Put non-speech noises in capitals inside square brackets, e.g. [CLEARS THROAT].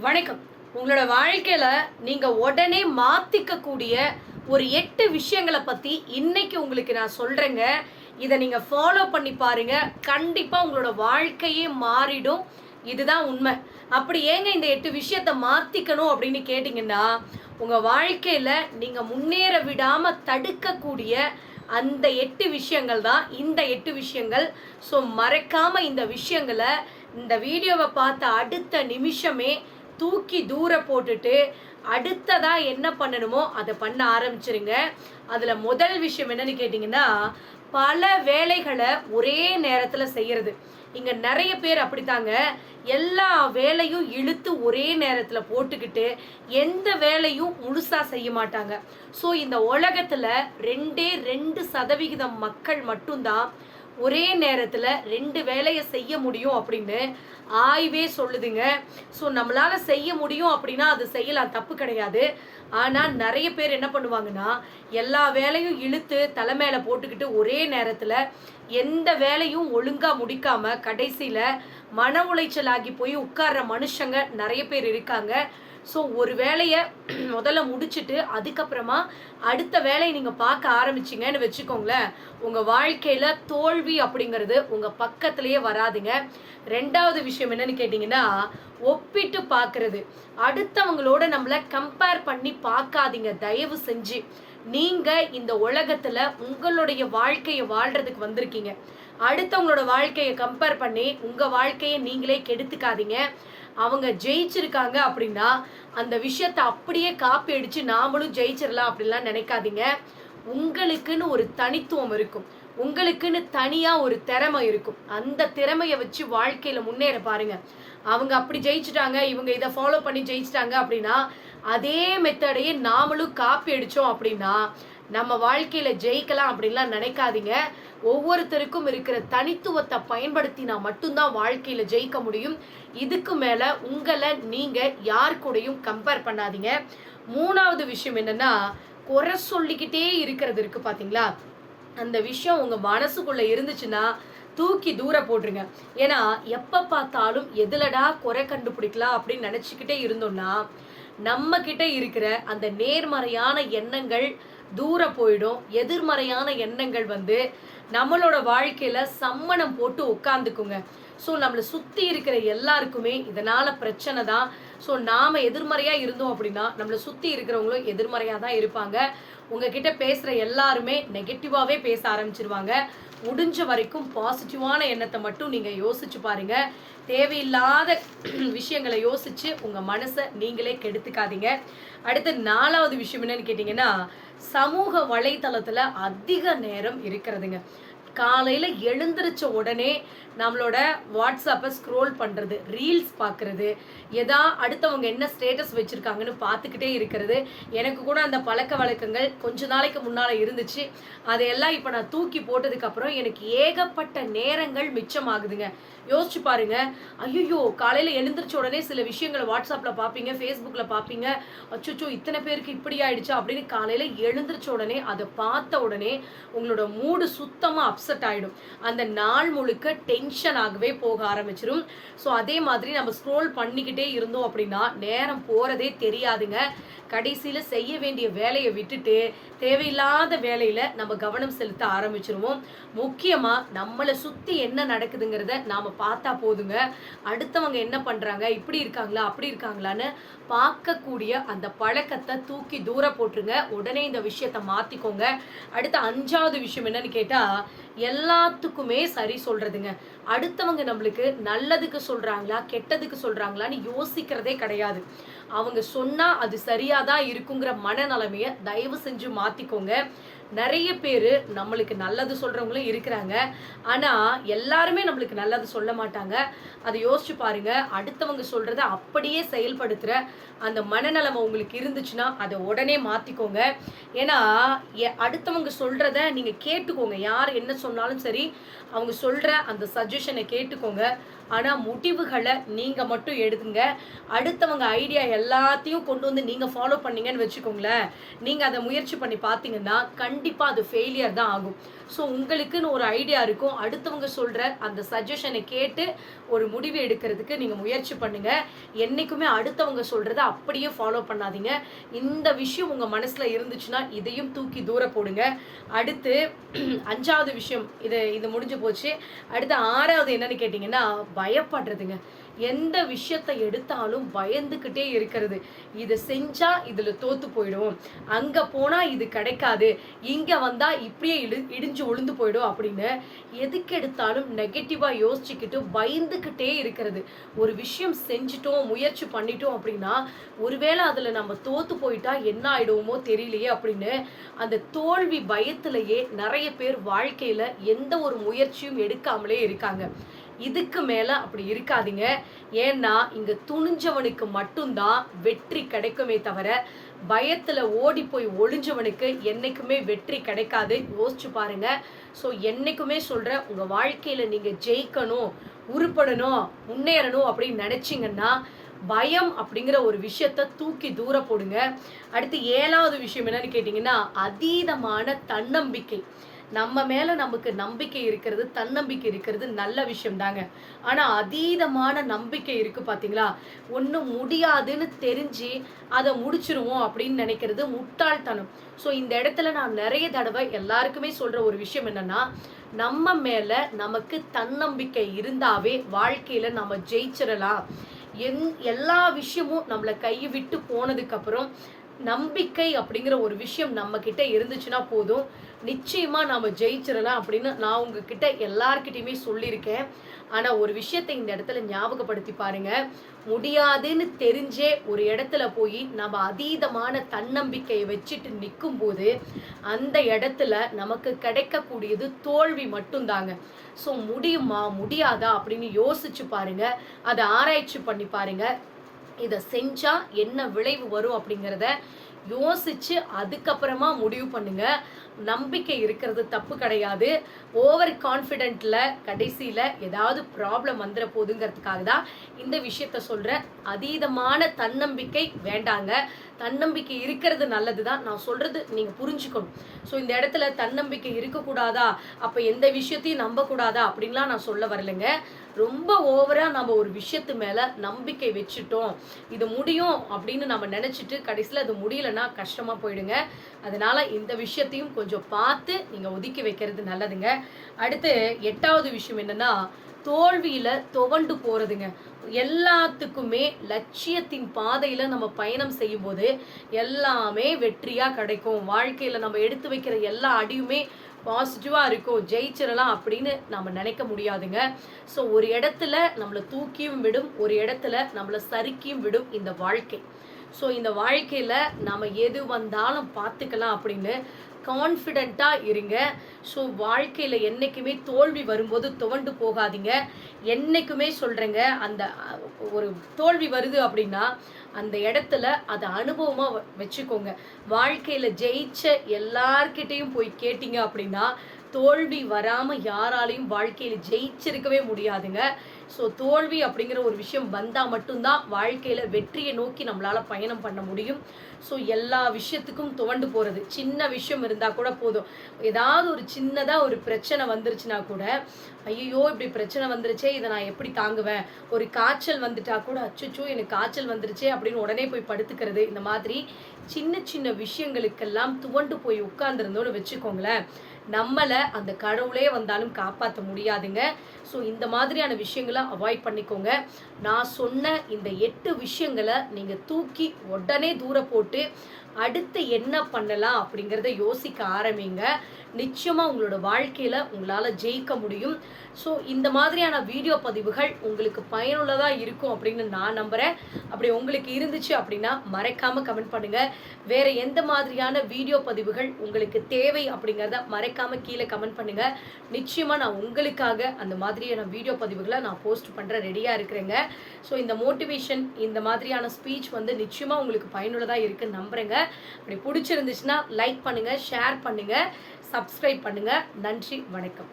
வணக்கம். உங்களோட வாழ்க்கையில நீங்க உடனே மாற்றிக்கக்கூடிய ஒரு எட்டு விஷயங்களை பத்தி இன்னைக்கு உங்களுக்கு நான் சொல்றேங்க. இதை நீங்க ஃபாலோ பண்ணி பாருங்க. கண்டிப்பா உங்களோட வாழ்க்கையே மாறிடும். இதுதான் உண்மை. அப்படி ஏங்க இந்த எட்டு விஷயத்த மாத்திக்கணும் அப்படின்னு கேட்டிங்கன்னா உங்க வாழ்க்கையில நீங்க முன்னேற விடாம தடுக்கக்கூடிய அந்த எட்டு விஷயங்கள் தான் இந்த எட்டு விஷயங்கள். ஸோ மறக்காம இந்த விஷயங்களை இந்த வீடியோவை பார்த்த அடுத்த நிமிஷமே தூக்கி தூர போட்டுட்டு அடுத்ததா என்ன பண்ணணுமோ அதை பண்ண ஆரம்பிச்சிருங்க. அதுல முதல் விஷயம் என்னன்னு கேட்டிங்கன்னா பல வேலைகளை ஒரே நேரத்துல செய்யறது. இங்க நிறைய பேர் அப்படித்தாங்க. எல்லா வேலையும் இழுத்து ஒரே நேரத்துல போட்டுக்கிட்டு எந்த வேலையும் முழுசா செய்ய மாட்டாங்க. ஸோ இந்த உலகத்துல ரெண்டே ரெண்டு சதவிகிதம் மக்கள் மட்டும்தான் ஒரே நேரத்தில் ரெண்டு வேலையை செய்ய முடியும் அப்படின்னு ஆய்வே சொல்லுதுங்க. ஸோ நம்மளால் செய்ய முடியும் அப்படின்னா அது செய்யலாம் தப்பு கிடையாது. ஆனால் நிறைய பேர் என்ன பண்ணுவாங்கன்னா எல்லா வேலையும் இழுத்து தலை மேலே போட்டுக்கிட்டு ஒரே நேரத்தில் எந்த வேலையும் ஒழுங்காக முடிக்காம கடைசியில் மன உளைச்சல் ஆகி போய் உட்கார்ற மனுஷங்க நிறைய பேர் இருக்காங்க. ஸோ ஒரு வேலையை [CLEARS THROAT] முதல்ல முடிச்சுட்டு அதுக்கப்புறமா அடுத்த வேலையை நீங்கள் பார்க்க ஆரம்பிச்சிங்கன்னு வச்சுக்கோங்களேன். உங்கள் வாழ்க்கையில் தோல்வி அப்படிங்கிறது உங்கள் பக்கத்துலேயே வராதுங்க. ரெண்டாவது விஷயம் என்னன்னு கேட்டிங்கன்னா ஒப்பிட்டு பார்க்கறது. அடுத்தவங்களோட நம்மளை கம்பேர் பண்ணி பார்க்காதீங்க. தயவு செஞ்சு. நீங்கள் இந்த உலகத்தில் உங்களுடைய வாழ்க்கையை வாழ்கிறதுக்கு வந்திருக்கீங்க. அடுத்தவங்களோட வாழ்க்கையை கம்பேர் பண்ணி உங்கள் வாழ்க்கையை நீங்களே கெடுத்துக்காதீங்க. அவங்க ஜெயிச்சிருக்காங்க அப்படின்னா அந்த விஷயத்தை அப்படியே காப்பி அடிச்சு நாமளும் ஜெயிச்சிடலாம் அப்படின்லாம் நினைக்காதீங்க. உங்களுக்குன்னு ஒரு தனித்துவம் இருக்கும். உங்களுக்குன்னு தனியா ஒரு திறமை இருக்கும். அந்த திறமையை வச்சு வாழ்க்கையில முன்னேற பாருங்க. அவங்க அப்படி ஜெயிச்சிட்டாங்க இவங்க இதை ஃபாலோ பண்ணி ஜெயிச்சிட்டாங்க அப்படின்னா அதே மெத்தடையே நாமளும் காப்பி அடிச்சோம் அப்படின்னா நம்ம வாழ்க்கையில ஜெயிக்கலாம் அப்படின்லாம் நினைக்காதீங்க. ஒவ்வொருத்தருக்கும் இருக்கிற தனித்துவத்தை பயன்படுத்தினா மட்டும்தான் வாழ்க்கையில ஜெயிக்க முடியும். இதுக்கு மேல உங்களை நீங்க யார் கூடயும் கம்பேர் பண்ணாதீங்க. மூணாவது விஷயம் என்னன்னா குறை சொல்லிக்கிட்டே இருக்கிறது இருக்கு பாத்தீங்களா? அந்த விஷயம் உங்க மனசுக்குள்ள இருந்துச்சுன்னா தூக்கி தூர போட்டுருங்க. ஏன்னா எப்ப பார்த்தாலும் எதுலடா குறை கண்டுபிடிக்கலாம் அப்படின்னு நினைச்சுக்கிட்டே இருந்தோம்னா நம்ம கிட்ட இருக்கிற அந்த நேர்மறையான எண்ணங்கள் தூர போயிடும். எதிர்மறையான எண்ணங்கள் வந்து நம்மளோட வாழ்க்கையில சம்மணம் போட்டு உட்காந்துக்குங்க ஸோ நம்மளை சுற்றி இருக்கிற எல்லாருக்குமே இதனால் பிரச்சனை தான். ஸோ நாம் எதிர்மறையாக இருந்தோம் அப்படின்னா நம்மளை சுற்றி இருக்கிறவங்களும் எதிர்மறையாக தான் இருப்பாங்க. உங்ககிட்ட பேசுகிற எல்லாருமே நெகட்டிவாகவே பேச ஆரம்பிச்சிருவாங்க. முடிஞ்ச வரைக்கும் பாசிட்டிவான எண்ணத்தை மட்டும் நீங்கள் யோசிச்சு பாருங்க. தேவையில்லாத [CLEARS THROAT] விஷயங்களை யோசிச்சு உங்கள் மனசை நீங்களே கெடுத்துக்காதீங்க. அடுத்து நாலாவது விஷயம் என்னன்னு கேட்டிங்கன்னா சமூக வலைத்தளத்தில் அதிக நேரம் இருக்கிறதுங்க. காலையில் எழுந்திரிச்ச உடனே நம்மளோட வாட்ஸ்அப்பை ஸ்க்ரோல் பண்ணுறது ரீல்ஸ் பார்க்குறது எதா அடுத்தவங்க என்ன ஸ்டேட்டஸ் வச்சுருக்காங்கன்னு பார்த்துக்கிட்டே இருக்கிறது. எனக்கு கூட அந்த பழக்க வழக்கங்கள் கொஞ்ச நாளைக்கு முன்னால் இருந்துச்சு. அதையெல்லாம் இப்போ நான் தூக்கி போட்டதுக்கப்புறம் எனக்கு ஏகப்பட்ட நேரங்கள் மிச்சமாகுதுங்க. யோசிச்சு பாருங்க. ஐயோ காலையில் எழுந்திரிச்ச உடனே சில விஷயங்களை வாட்ஸ்அப்பில் பார்ப்பீங்க ஃபேஸ்புக்கில் பார்ப்பீங்க அச்சோ இத்தனை பேருக்கு இப்படி ஆயிடுச்சு அப்படின்னு காலையில் எழுந்திரிச்ச உடனே அதை பார்த்த உடனே உங்களோட மூடு சுத்தமாக அப்செட் ஆகிடும் அந்த நாள் முழுக்க டென்ஷன் ஆகவே போக ஆரம்பிச்சிடும் ஸோ அதே மாதிரி நம்ம ஸ்க்ரோல் பண்ணிக்கிட்டே இருந்தோம் அப்படின்னா நேரம் போகிறதே தெரியாதுங்க. கடைசியில் செய்ய வேண்டிய வேலையை விட்டுட்டு தேவையில்லாத வேலையில் நம்ம கவனம் செலுத்த ஆரம்பிச்சிருவோம். முக்கியமாக நம்மளை சுற்றி என்ன நடக்குதுங்கிறத நாம் பார்த்தா போதுங்க. அடுத்தவங்க என்ன பண்ணுறாங்க இப்படி இருக்காங்களா? அப்படி இருக்காங்களான்னு பார்க்கக்கூடிய அந்த பழக்கத்தை தூக்கி தூர போட்டுருங்க. உடனே இந்த விஷயத்தை மாற்றிக்கோங்க அடுத்த அஞ்சாவது விஷயம் என்னன்னு கேட்டால் எல்லாத்துக்குமே சரி சொல்றதுங்க. அடுத்தவங்க நம்மளுக்கு நல்லதுக்கு சொல்றாங்களா கெட்டதுக்கு சொல்றாங்களான்னு யோசிக்கிறதே கிடையாது. அவங்க சொன்னா அது சரியாதான் இருக்குங்கிற மனநிலைமையை தயவு செஞ்சு மாத்திக்கோங்க. நிறைய பேர் நம்மளுக்கு நல்லது சொல்கிறவங்களும் இருக்கிறாங்க. ஆனால் எல்லாருமே நம்மளுக்கு நல்லது சொல்ல மாட்டாங்க. அதை யோசிச்சு பாருங்க. அடுத்தவங்க சொல்கிறத அப்படியே செயல்படுத்துகிற அந்த மனநலமை உங்களுக்கு இருந்துச்சுன்னா அதை உடனே மாற்றிக்கோங்க ஏன்னா எ- அடுத்தவங்க சொல்கிறத நீங்கள் கேட்டுக்கோங்க. யார் என்ன சொன்னாலும் சரி அவங்க சொல்கிற அந்த சஜஷனை கேட்டுக்கோங்க. ஆனால் முடிவுகளை நீங்கள் மட்டும் எடுத்துங்க அடுத்தவங்க ஐடியா எல்லாத்தையும் கொண்டு வந்து நீங்கள் ஃபாலோ பண்ணீங்கன்னு வச்சுக்கோங்களேன். நீங்கள் அதை முயற்சி பண்ணி பார்த்தீங்கன்னா கண் கண்டிப்பாக அது ஃபெயிலியர் தான் ஆகும். ஸோ உங்களுக்குன்னு ஒரு ஐடியா இருக்கும். அடுத்தவங்க சொல்கிற அந்த சஜஷனை கேட்டு ஒரு முடிவு எடுக்கிறதுக்கு நீங்கள் முயற்சி பண்ணுங்கள் என்றைக்குமே அடுத்தவங்க சொல்கிறத அப்படியே ஃபாலோ பண்ணாதீங்க. இந்த விஷயம் உங்கள் மனசில் இருந்துச்சுன்னா இதையும் தூக்கி தூர போடுங்க. அடுத்து அஞ்சாவது விஷயம். இது இது முடிஞ்சு போச்சு. அடுத்து ஆறாவது என்னன்னு கேட்டிங்கன்னா பயப்படுறதுங்க. எந்த விஷயத்தை எடுத்தாலும் பயந்துக்கிட்டே இருக்கிறது. இதை செஞ்சா இதில் தோத்து போயிடும் அங்கே போனால் இது கிடைக்காது. இங்கே வந்தால் இப்படியே இடு இடிஞ்சு உளுந்து போயிடும் அப்படின்னு எதுக்கு எடுத்தாலும் நெகட்டிவாக யோசிச்சுக்கிட்டு பயந்துக்கிட்டே இருக்கிறது. ஒரு விஷயம் செஞ்சிட்டோம் முயற்சி பண்ணிட்டோம் அப்படின்னா ஒருவேளை அதில் நம்ம தோத்து போயிட்டா என்ன ஆயிடுவோமோ தெரியலையே அப்படின்னு அந்த தோல்வி பயத்திலேயே நிறைய பேர் வாழ்க்கையில் எந்த ஒரு முயற்சியும் எடுக்காமலே இருக்காங்க. இதுக்கு மேலே அப்படி இருக்காதீங்க. ஏன்னா இங்கே துணிஞ்சவனுக்கு மட்டும்தான் வெற்றி கிடைக்குமே தவிர பயத்தில் ஓடி போய் ஒளிஞ்சவனுக்கு என்றைக்குமே வெற்றி கிடைக்காது. யோசிச்சு பாருங்க. ஸோ என்றைக்குமே சொல்கிற உங்கள் வாழ்க்கையில் நீங்கள் ஜெயிக்கணும் உருப்படணும் முன்னேறணும் அப்படின்னு நினச்சிங்கன்னா பயம் அப்படிங்கிற ஒரு விஷயத்த தூக்கி தூர போடுங்க. அடுத்து ஏழாவது விஷயம் என்னன்னு கேட்டிங்கன்னா அதீதமான தன்னம்பிக்கை. நம்ம மேலே நமக்கு நம்பிக்கை இருக்கிறது தன்னம்பிக்கை இருக்கிறது நல்ல விஷயம் தாங்க ஆனால் அதீதமான நம்பிக்கை இருக்குது பார்த்தீங்களா ஒன்றும் முடியாதுன்னு தெரிஞ்சு அதை முடிச்சிருவோம் அப்படின்னு நினைக்கிறது முட்டாள்தனம். ஸோ இந்த இடத்துல நான் நிறைய தடவை எல்லாருக்குமே சொல்கிற ஒரு விஷயம் என்னென்னா நம்ம மேலே நமக்கு தன்னம்பிக்கை இருந்தாவே வாழ்க்கையில் நம்ம ஜெயிச்சிடலாம் எந் எல்லா விஷயமும் நம்மளை கையை விட்டு போனதுக்கப்புறம் நம்பிக்கை அப்படிங்கிற ஒரு விஷயம் நம்ம கிட்ட இருந்துச்சுன்னா போதும். நிச்சயமா நாம ஜெயிச்சிடலாம் அப்படின்னு நான் உங்ககிட்ட எல்லார்கிட்டயுமே சொல்லியிருக்கேன். ஆனா ஒரு விஷயத்தை இந்த இடத்துல ஞாபகப்படுத்தி பாருங்க. முடியாதுன்னு தெரிஞ்சே ஒரு இடத்துல போய் நம்ம அதீதமான தன்னம்பிக்கையை வச்சுட்டு நிற்கும் போது அந்த இடத்துல நமக்கு கிடைக்கக்கூடியது தோல்வி மட்டும்தாங்க. ஸோ முடியுமா முடியாதா அப்படின்னு யோசிச்சு பாருங்க. அதை ஆராய்ச்சி பண்ணி பாருங்க. இதை செஞ்சா என்ன விளைவு வரும் அப்படிங்கிறத யோசிச்சு அதுக்கப்புறமா முடிவு பண்ணுங்க. நம்பிக்கை இருக்கிறது தப்பு கிடையாது. ஓவர் கான்ஃபிடென்ட்ல கடைசியில் ஏதாவது ப்ராப்ளம் வந்துட போதுங்கிறதுக்காக தான் இந்த விஷயத்த சொல்கிறேன் அதீதமான தன்னம்பிக்கை வேண்டாங்க. தன்னம்பிக்கை இருக்கிறது நல்லது தான். நான் சொல்கிறது நீங்கள் புரிஞ்சுக்கணும். ஸோ இந்த இடத்துல தன்னம்பிக்கை இருக்கக்கூடாதா? அப்போ எந்த விஷயத்தையும் நம்பக்கூடாதா? அப்படின்லாம் நான் சொல்ல வரலைங்க. ரொம்ப ஓவராக நம்ம ஒரு விஷயத்து மேலே நம்பிக்கை வச்சுட்டோம். இது முடியும் அப்படின்னு நம்ம நினச்சிட்டு கடைசியில் அது முடியலன்னா கஷ்டமாக போயிடுங்க. அதனால இந்த விஷயத்தையும் கொஞ்சம் பார்த்து நீங்கள் ஒதுக்கி வைக்கிறது நல்லதுங்க. அடுத்து எட்டாவது விஷயம் என்னன்னா தோல்வியில் துவண்டு போகிறதுங்க எல்லாத்துக்குமே லட்சியத்தின் பாதையில் நம்ம பயணம் செய்யும்போது எல்லாமே வெற்றியாக கிடைக்கும். வாழ்க்கையில் நம்ம எடுத்து வைக்கிற எல்லா அடியுமே பாசிட்டிவாக இருக்கும் ஜெயிச்சிடலாம் அப்படின்னு நம்ம நினைக்க முடியாதுங்க. ஸோ ஒரு இடத்துல நம்மளை தூக்கியும் விடும் ஒரு இடத்துல நம்மளை சறுக்கியும் விடும் இந்த வாழ்க்கை. ஸோ இந்த வாழ்க்கையில் நம்ம எது வந்தாலும் பார்த்துக்கலாம் அப்படின்னு கான்ஃபிடெண்ட்டாக இருங்க. ஸோ வாழ்க்கையில் என்றைக்குமே தோல்வி வரும்போது துவண்டு போகாதீங்க. என்றைக்குமே சொல்கிறேங்க அந்த ஒரு தோல்வி வருது அப்படின்னா அந்த இடத்துல அதை அனுபவமாக வச்சுக்கோங்க. வாழ்க்கையில் ஜெயிச்ச எல்லார்கிட்டையும் போய் கேட்டிங்க அப்படின்னா தோல்வி வராமல் யாராலையும் வாழ்க்கையில் ஜெயிச்சிருக்கவே முடியாதுங்க. ஸோ தோல்வி அப்படிங்கிற ஒரு விஷயம் வந்தால் மட்டும்தான் வாழ்க்கையில் வெற்றியை நோக்கி நம்மளால் பயணம் பண்ண முடியும். ஸோ எல்லா விஷயத்துக்கும் துவண்டு போகிறது சின்ன விஷயம் இருந்தால் கூட போதும். ஏதாவது ஒரு சின்னதாக ஒரு பிரச்சனை வந்துருச்சுன்னா கூட ஐயோ இப்படி பிரச்சனை வந்துருச்சே இதை நான் எப்படி தாங்குவேன்? ஒரு காய்ச்சல் வந்துட்டா கூட அச்சுச்சோ எனக்கு காய்ச்சல் வந்துருச்சே அப்படின்னு உடனே போய் படுத்துக்கிறது. இந்த மாதிரி சின்ன சின்ன விஷயங்களுக்கெல்லாம் துவண்டு போய் உட்கார்ந்துருந்தோன்னு வச்சுக்கோங்களேன். நம்மளை அந்த கடவுளே வந்தாலும் காப்பாற்ற முடியாதுங்க. ஸோ இந்த மாதிரியான விஷயங்களை அவாய்ட் பண்ணிக்கோங்க. நான் சொன்ன இந்த எட்டு விஷயங்களை நீங்கள் தூக்கி உடனே தூர போட்டு அடுத்து என்ன பண்ணலாம் அப்படிங்கிறத யோசிக்க ஆரம்பிங்க. நிச்சயமாக உங்களோட வாழ்க்கையில் உங்களால் ஜெயிக்க முடியும். ஸோ இந்த மாதிரியான வீடியோ பதிவுகள் உங்களுக்கு பயனுள்ளதாக இருக்கும் அப்படின்னு நான் நம்புகிறேன் அப்படி உங்களுக்கு இருந்துச்சு அப்படின்னா மறைக்காமல் கமெண்ட் பண்ணுங்கள் வேறு எந்த மாதிரியான வீடியோ பதிவுகள் உங்களுக்கு தேவை அப்படிங்கிறத மறைக்காமல் கீழே கமெண்ட் பண்ணுங்கள் நிச்சயமாக நான் உங்களுக்காக அந்த மாதிரியான வீடியோ பதிவுகளை நான் போஸ்ட் பண்ணுற ரெடியாக இருக்கிறேங்க. ஸோ இந்த மோட்டிவேஷன் இந்த மாதிரியான ஸ்பீச் வந்து நிச்சயமாக உங்களுக்கு பயனுள்ளதாக இருக்குன்னு நம்புகிறேங்க அப்படி பிடிச்சிருந்துச்சுன்னா லைக் பண்ணுங்கள் ஷேர் பண்ணுங்கள் சப்ஸ்கிரைப் பண்ணுங்கள் நன்றி வணக்கம்.